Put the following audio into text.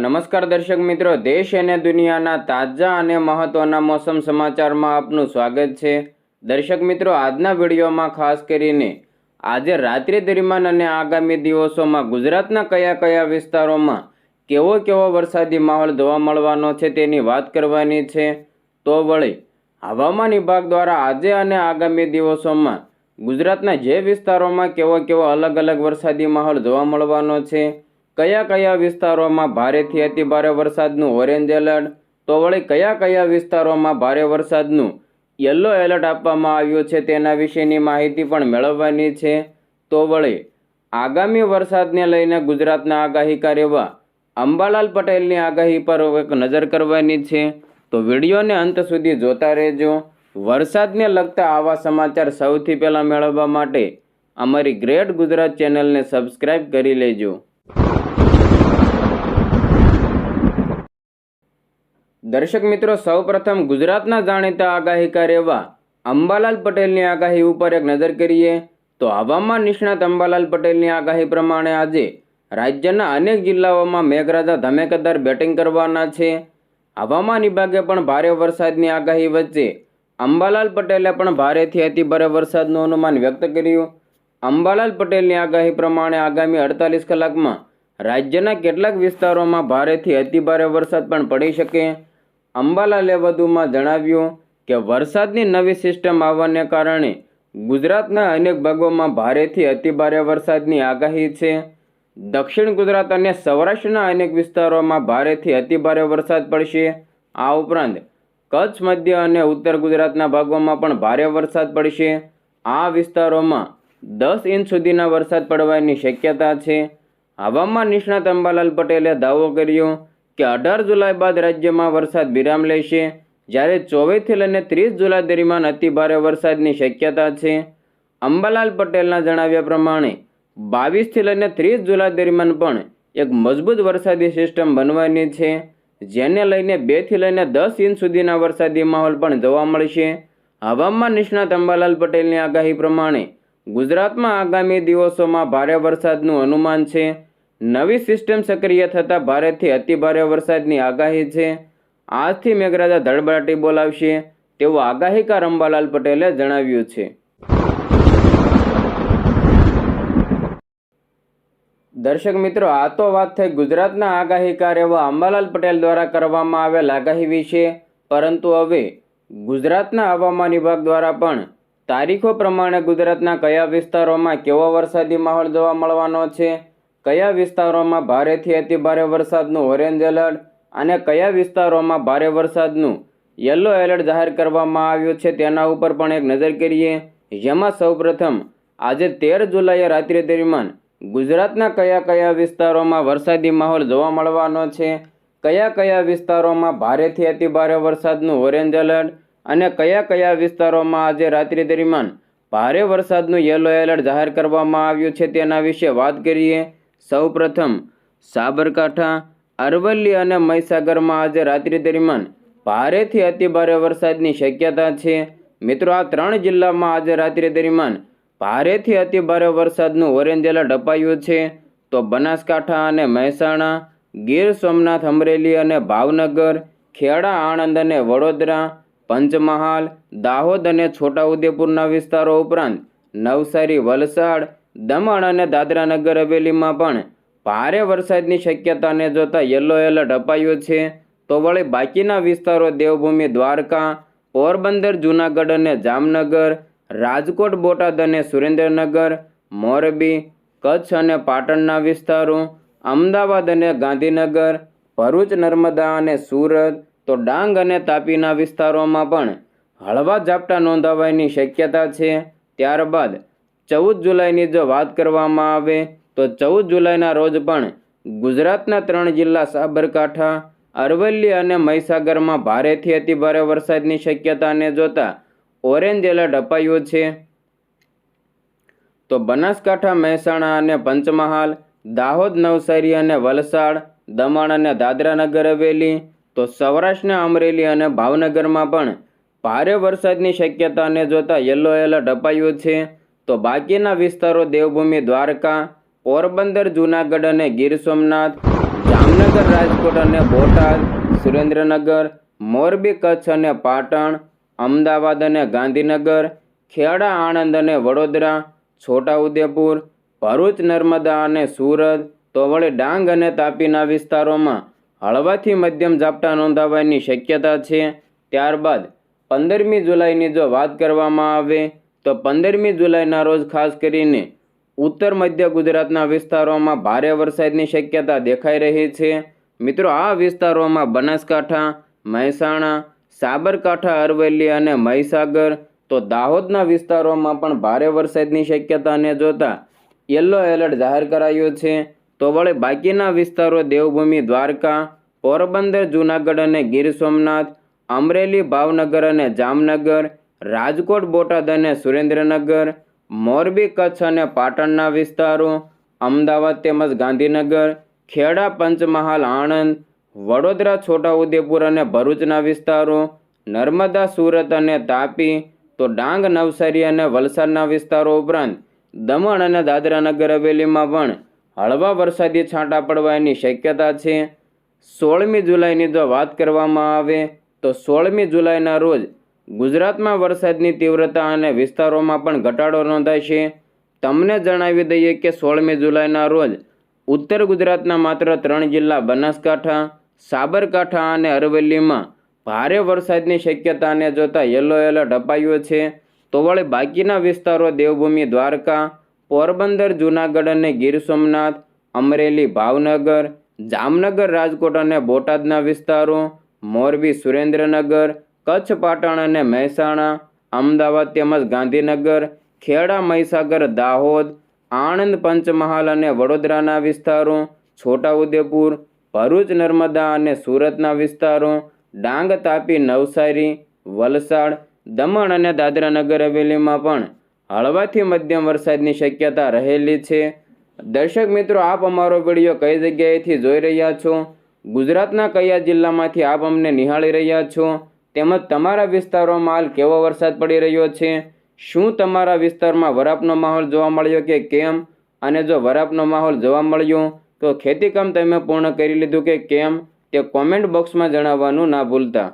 નમસ્કાર દર્શક મિત્રો, દેશ અને દુનિયાના તાજા અને મહત્વના મોસમ સમાચારમાં આપનું સ્વાગત છે. દર્શક મિત્રો, આજના વિડીયોમાં ખાસ કરીને આજે રાત્રિ દરમિયાન અને આગામી દિવસોમાં ગુજરાતના કયા કયા વિસ્તારોમાં કેવો કેવો વરસાદી માહોલ જોવા મળવાનો છે તેની વાત કરવાની છે. તો વળી, હવામાન વિભાગ દ્વારા આજે અને આગામી દિવસોમાં ગુજરાતના જે વિસ્તારોમાં કેવો કેવો અલગ અલગ વરસાદી માહોલ જોવા મળવાનો છે કયા કયા વિસ્તારોમાં ભારેથી અતિ ભારે વરસાદનું ઓરેન્જ એલર્ટ તો વળી કયા કયા વિસ્તારોમાં ભારે વરસાદનું યલો એલર્ટ આપવામાં આવ્યું છે તેના વિશેની માહિતી પણ મેળવવાની છે. તો વળી આગામી વરસાદને લઈને ગુજરાતના આગાહીકાર એવા અંબાલાલ પટેલની આગાહી પર એક નજર કરવાની છે. તો વિડીયોને અંત સુધી જોતા રહેજો. વરસાદને લગતા આવા સમાચાર સૌથી પહેલાં મેળવવા માટે અમારી ગ્રેટ ગુજરાત ચેનલને સબસ્ક્રાઈબ કરી લેજો. દર્શક મિત્રો, સૌપ્રથમ ગુજરાતના જાણીતા આગાહીકાર એવા અંબાલાલ પટેલની આગાહી ઉપર એક નજર કરીએ તો હવામાન નિષ્ણાત અંબાલાલ પટેલની આગાહી પ્રમાણે આજે રાજ્યના અનેક જિલ્લાઓમાં મેઘરાજા ધમેકદાર બેટિંગ કરવાના છે. હવામાન વિભાગે પણ ભારે વરસાદની આગાહી વચ્ચે અંબાલાલ પટેલે પણ ભારેથી અતિભારે વરસાદનું અનુમાન વ્યક્ત કર્યું. અંબાલાલ પટેલની આગાહી પ્રમાણે આગામી અડતાલીસ કલાકમાં રાજ્યના કેટલાક વિસ્તારોમાં ભારેથી અતિભારે વરસાદ પણ પડી શકે. અંબાલાલે વધુમાં જણાવ્યું કે વરસાદની નવી સિસ્ટમ આવવાને કારણે ગુજરાતના અનેક ભાગોમાં ભારેથી અતિભારે વરસાદની આગાહી છે. દક્ષિણ ગુજરાત અને સૌરાષ્ટ્રના અનેક વિસ્તારોમાં ભારેથી અતિભારે વરસાદ પડશે. આ ઉપરાંત કચ્છ, મધ્ય અને ઉત્તર ગુજરાતના ભાગોમાં પણ ભારે વરસાદ પડશે. આ વિસ્તારોમાં દસ ઇંચ સુધીના વરસાદ પડવાની શક્યતા છે. હવામાન નિષ્ણાત અંબાલાલ પટેલે દાવો કર્યો કે અઢાર જુલાઈ બાદ રાજ્યમાં વરસાદ વિરામ લેશે. જ્યારે ચોવીસથી લઈને ત્રીસ જુલાઈ દરમિયાન અતિભારે વરસાદની શક્યતા છે. અંબાલાલ પટેલના જણાવ્યા પ્રમાણે બાવીસથી લઈને ત્રીસ જુલાઈ દરમિયાન પણ એક મજબૂત વરસાદી સિસ્ટમ બનવાની છે, જેને લઈને બેથી લઈને દસ ઇંચ સુધીના વરસાદી માહોલ પણ જોવા મળશે. હવામાન નિષ્ણાત અંબાલાલ પટેલની આગાહી પ્રમાણે, ગુજરાતમાં આગામી દિવસોમાં ભારે વરસાદનું અનુમાન છે. નવી સિસ્ટમ સક્રિય થતાં ભારેથી અતિભારે વરસાદની આગાહી છે. આજથી મેઘરાજા ધડબડાટી બોલાવશે, તેવું આગાહીકાર અંબાલાલ પટેલે જણાવ્યું છે. દર્શક મિત્રો, આ તો વાત થઈ ગુજરાતના આગાહીકાર એવા અંબાલાલ પટેલ દ્વારા કરવામાં આવેલ આગાહી વિશે, પરંતુ હવે ગુજરાતના હવામાન વિભાગ દ્વારા પણ તારીખો પ્રમાણે ગુજરાતના કયા વિસ્તારોમાં કેવો વરસાદી માહોલ જોવા મળવાનો છે કયા વિસ્તારોમાં ભારેથી અતિભારે વરસાદનું ઓરેન્જ એલર્ટ અને કયા વિસ્તારોમાં ભારે વરસાદનું યલો એલર્ટ જાહેર કરવામાં આવ્યું છે તેના ઉપર પણ એક નજર કરીએ. જેમાં સૌપ્રથમ આજે તેર જુલાઈએ રાત્રિ દરમિયાન ગુજરાતના કયા કયા વિસ્તારોમાં વરસાદી માહોલ જોવા મળવાનો છે? કયા કયા વિસ્તારોમાં ભારેથી અતિભારે વરસાદનું ઓરેન્જ એલર્ટ અને કયા કયા વિસ્તારોમાં આજે રાત્રિ દરમિયાન ભારે વરસાદનું યલો એલર્ટ જાહેર કરવામાં આવ્યું છે તેના વિશે વાત કરીએ. સૌપ્રથમ સાબરકાંઠા, અરવલ્લી અને મહીસાગરમાં આજે રાત્રિ દરમિયાન ભારેથી અતિભારે વરસાદની શક્યતા છે. મિત્રો, આ ત્રણ જિલ્લામાં આજે રાત્રિ દરમિયાન ભારેથી અતિભારે વરસાદનું ઓરેન્જ એલર્ટ અપાયું છે. તો બનાસકાંઠા અને મહેસાણા, ગીર સોમનાથ, અમરેલી અને ભાવનગર, ખેડા, આણંદ અને વડોદરા, પંચમહાલ, દાહોદ અને છોટાઉદેપુરના વિસ્તારો ઉપરાંત નવસારી, વલસાડ દમણ અને દાદરાનગર હવેલીમાં પણ ભારે વરસાદની શક્યતાને જોતા યલો એલર્ટ અપાયું છે. તો વળી બાકીના વિસ્તારો દેવભૂમિ, દ્વારકા, પોરબંદર, જૂનાગઢ અને જામનગર, રાજકોટ, બોટાદ અને સુરેન્દ્રનગર, મોરબી, કચ્છ અને પાટણના વિસ્તારો, અમદાવાદ અને ગાંધીનગર, ભરૂચ, નર્મદા અને સુરત, તો ડાંગ અને તાપીના વિસ્તારોમાં પણ હળવા ઝાપટા નોંધાવાની શક્યતા છે. ત્યારબાદ ચૌદ જુલાઈની જો વાત કરવામાં આવે, તો ચૌદ જુલાઈના રોજ પણ ગુજરાતના ત્રણ જિલ્લા સાબરકાંઠા, અરવલ્લી અને મહીસાગરમાં ભારેથી અતિભારે વરસાદની શક્યતાને જોતા ઓરેન્જ એલર્ટ અપાયું છે. તો બનાસકાંઠા, મહેસાણા અને પંચમહાલ, દાહોદ નવસારી અને વલસાડ, દમણ અને દાદરાનગર હવેલી, તો સૌરાષ્ટ્રના અમરેલી અને ભાવનગરમાં પણ ભારે વરસાદની શક્યતાને જોતા યલો એલર્ટ અપાયું છે. તો બાકીના વિસ્તારો દેવભૂમિ, દ્વારકા, પોરબંદર, જૂનાગઢ અને ગીર સોમનાથ, જામનગર, રાજકોટ અને બોટાદ, સુરેન્દ્રનગર, મોરબી, કચ્છ અને પાટણ, અમદાવાદ અને ગાંધીનગર, ખેડા, આણંદ અને વડોદરા, છોટાઉદેપુર, ભરૂચ, નર્મદા અને સુરત, તો વળી ડાંગ અને તાપીના વિસ્તારોમાં હળવાથી મધ્યમ ઝાપટા નોંધાવાની શક્યતા છે. ત્યારબાદ પંદરમી જુલાઈની જો વાત કરવામાં આવે તો પંદરમી જુલાઈના રોજ ખાસ કરીને ઉત્તર મધ્ય ગુજરાતના વિસ્તારોમાં ભારે વરસાદની શક્યતા દેખાઈ રહી છે. મિત્રો, આ વિસ્તારોમાં બનાસકાંઠા, મહેસાણા, સાબરકાંઠા, અરવલ્લી અને મહીસાગર તો દાહોદના વિસ્તારોમાં પણ ભારે વરસાદની શક્યતાને જોતા યલો એલર્ટ જાહેર કરાયો છે. તો વળી બાકીના વિસ્તારો દેવભૂમિ, દ્વારકા, પોરબંદર, જૂનાગઢ અને ગીર સોમનાથ, અમરેલી, ભાવનગર અને જામનગર રાજકોટ, બોટાદ અને સુરેન્દ્રનગર, મોરબી, કચ્છ અને પાટણના વિસ્તારો, અમદાવાદ તેમજ ગાંધીનગર, ખેડા, પંચમહાલ, આણંદ, વડોદરા, છોટાઉદેપુર અને ભરૂચના વિસ્તારો, નર્મદા, સુરત અને તાપી, તો ડાંગ, નવસારી અને વલસાડના વિસ્તારો ઉપરાંત દમણ અને દાદરા નગર હવેલીમાં પણ હળવા વરસાદી છાંટા પડવાની શક્યતા છે. સોળમી જુલાઈની જો વાત કરવામાં આવે, તો સોળમી જુલાઈના રોજ ગુજરાતમાં વરસાદની તીવ્રતા અને વિસ્તારોમાં પણ ઘટાડો નોંધાય છે. તમને જણાવી દઈએ કે સોળમી જુલાઈના રોજ ઉત્તર ગુજરાતના માત્ર ત્રણ જિલ્લા બનાસકાંઠા, સાબરકાંઠા અને અરવલ્લીમાં ભારે વરસાદની શક્યતાને જોતાં યલો એલર્ટ અપાયું છે. તો વળી બાકીના વિસ્તારો દેવભૂમિ, દ્વારકા, પોરબંદર, જૂનાગઢ અને ગીર સોમનાથ, અમરેલી, ભાવનગર, જામનગર, રાજકોટ અને બોટાદના વિસ્તારો, મોરબી, સુરેન્દ્રનગર કચ્છ, પાટણ અને મહેસાણા, અમદાવાદ તેમજ ગાંધીનગર, ખેડા, મહીસાગર, દાહોદ, આણંદ, પંચમહાલ અને વડોદરાના વિસ્તારો, છોટાઉદેપુર, ભરૂચ, નર્મદા અને સુરતના વિસ્તારો, ડાંગ, તાપી, નવસારી, વલસાડ, દમણ અને દાદરા નગર હવેલીમાં પણ હળવાથી મધ્યમ વરસાદની શક્યતા રહેલી છે. દર્શક મિત્રો, આપ અમારો વીડિયો કઈ જગ્યાએથી જોઈ રહ્યા છો? ગુજરાતના કયા જિલ્લામાંથી આપ અમને નિહાળી રહ્યા છો? તેમજ તમારા વિસ્તારોમાં હાલ કેવો વરસાદ પડી રહ્યો છે? શું તમારા વિસ્તારમાં વરાપનો માહોલ જોવા મળ્યો કે કેમ? અને જો વરાપનો માહોલ જોવા મળ્યો, તો ખેતીકામ તમે પૂર્ણ કરી લીધું કે કેમ? તે કોમેન્ટ બોક્સમાં જણાવવાનું ના ભૂલતા.